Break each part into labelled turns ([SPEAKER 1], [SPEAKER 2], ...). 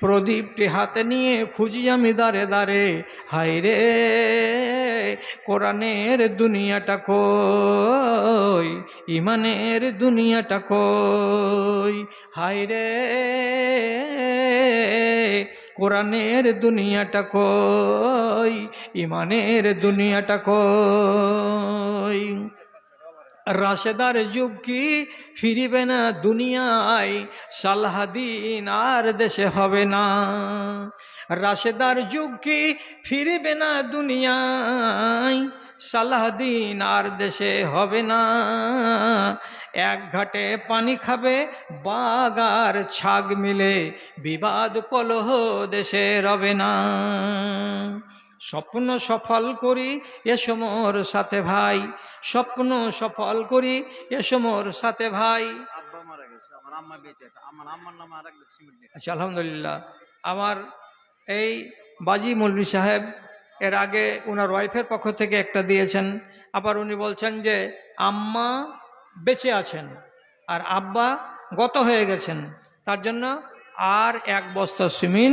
[SPEAKER 1] প্রদীপটি হাতে নিয়ে খুঁজি আমি দাঁড়ে দাঁড়ে হাই রে কোরআনের দুনিয়াটা কই ইমানের দুনিয়াটা কই হাই রে কোরআনের দুনিয়াটা কই ইমানের দুনিয়াটা কই। রাশেদার যুগ কি ফিরিবে না দুনিয়ায়? সালাহাদিন আর দেশে হবে না। রাশেদার যুগ কি ফিরিবে না দুনিয়ায়? সালাহাদিন আর দেশে হবে না। এক ঘাটে পানি খাবে বাগার ছাগ মিলে বিবাদ কলহ দেশে রবে না। স্বপ্ন সফল করি এসো মোর সাথে ভাই। স্বপ্ন সফল করি এসো মোর সাথে ভাই।
[SPEAKER 2] আব্বা মারা গেছে আমার আম্মা বেঁচে আমার আম্মার নামে আর একটা সিমেন্ট দিয়ে
[SPEAKER 1] আচ্ছা আলহামদুলিল্লাহ। আমার এই বাজি মৌলভী সাহেব এর আগে ওনার ওয়াইফের পক্ষ থেকে একটা দিয়েছেন। আবার উনি বলছেন যে আম্মা বেঁচে আছেন আর আব্বা গত হয়ে গেছেন। তার জন্য আর এক বস্তা সিমিন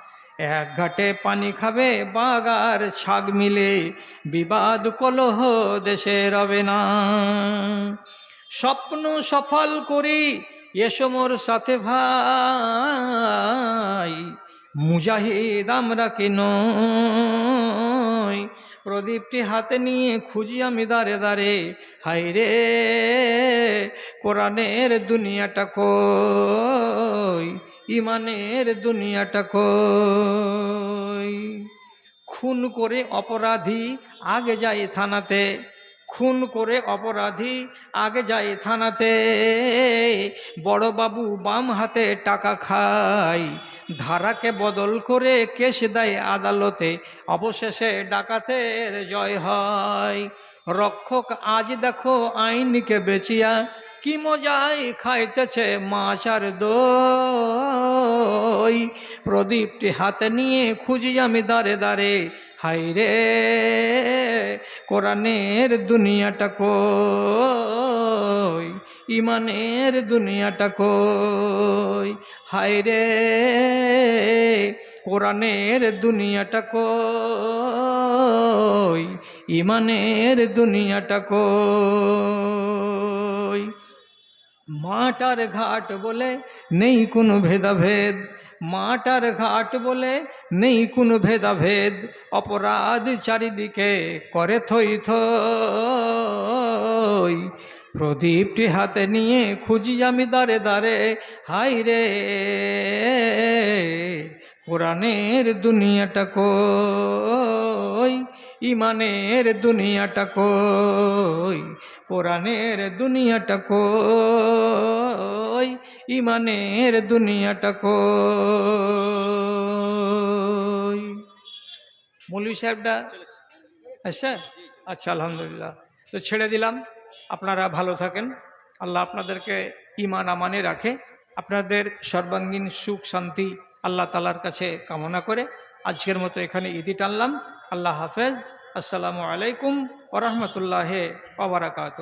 [SPEAKER 1] এক ঘাটে পানি খাবে বাগার ছাগ মিলে বিবাদ কলহ দেশে রবে না স্বপ্ন সফল করি এসমোর সাথে ভাই, মুজাহিদ আমরা কেন প্রদীপটি হাতে নিয়ে খুঁজি আমি দাঁড়ে দাঁড়ে হাই রে, কোরআনের দুনিয়াটা কই? ইমানের দুনিয়াটা কই? খুন করে অপরাধী আগে যায় থানাতে, খুন করে অপরাধী আগে যায় থানাতে। বড় বাবু বাম হাতে টাকা খায়, ধারাকে বদল করে কেস দেয় আদালতে। অবশেষে ডাকাতের জয় হয়। রক্ষক, আজ দেখো আইনকে বেচিয়া, কি মজাই খাইতেছে মাছ আর দই প্রদীপটি হাতে নিয়ে খুঁজি আমি দাঁড়ে দাঁড়ে হাই রে, কোরআনের দুনিয়াটা কই? ইমানের দুনিয়াটা কই? হাই রে, কোরআনের দুনিয়াটা কই? ইমানের দুনিয়াটা কই? মাটার ঘাট বলে নেই কোনো ভেদাভেদ। মাটার ঘাট বলে নেই কোনো ভেদাভেদ। অপরাধ চারিদিকে করে থই থই। প্রদীপটি হাতে নিয়ে খুঁজি আমি দাঁড়ে দাঁড়ে হাই রে, কোরআনের দুনিয়াটা কই? ইমানের দুনিয়াটা কই? কোরআনের দুনিয়াটা কই? ইমানের দুনিয়াটা কই? মৌলী সাহেবটা? আচ্ছা আচ্ছা আলহামদুলিল্লাহ। তো ছেড়ে দিলাম। আপনারা ভালো থাকেন। আল্লাহ আপনাদেরকে ইমান আমানে রাখে। আপনাদের সর্বাঙ্গীন সুখ শান্তি আল্লাহ তালার কাছে কামনা করে। আজকের মতো এখানে ইদি টানলাম। আল্লাহ হাফেজ। আসসালামু আলাইকুম ওরহমতুল্লাহ ওবরাকাত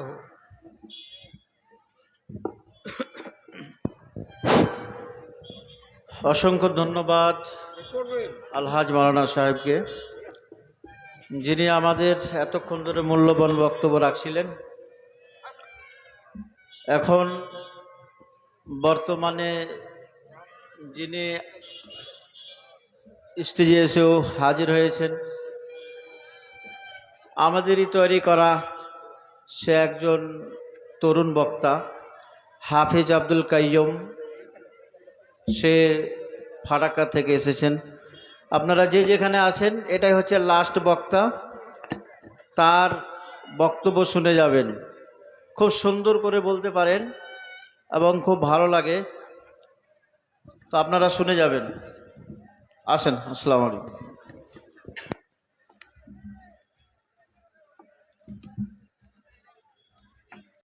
[SPEAKER 2] অসংখ্য ধন্যবাদ আলহাজ মাওলানা সাহেবকে, যিনি আমাদের এতক্ষণ ধরে মূল্যবান বক্তব্য রাখছিলেন। এখন বর্তমানে যিনি স্টেজে এসেও হাজির হয়েছেন আমাদেরই তৈরি করা সে একজন তরুণ বক্তা, হাফিজ আব্দুল কাইয়ম। সে ফারাক্কা থেকে এসেছেন। আপনারা যে যেখানে আছেন, এটাই হচ্ছে লাস্ট বক্তা। তার বক্তব্য শুনে যাবেন। খুব সুন্দর করে বলতে পারেন এবং খুব ভালো লাগে। তো আপনারা শুনে যাবেন। আসেন, আসসালামু আলাইকুম।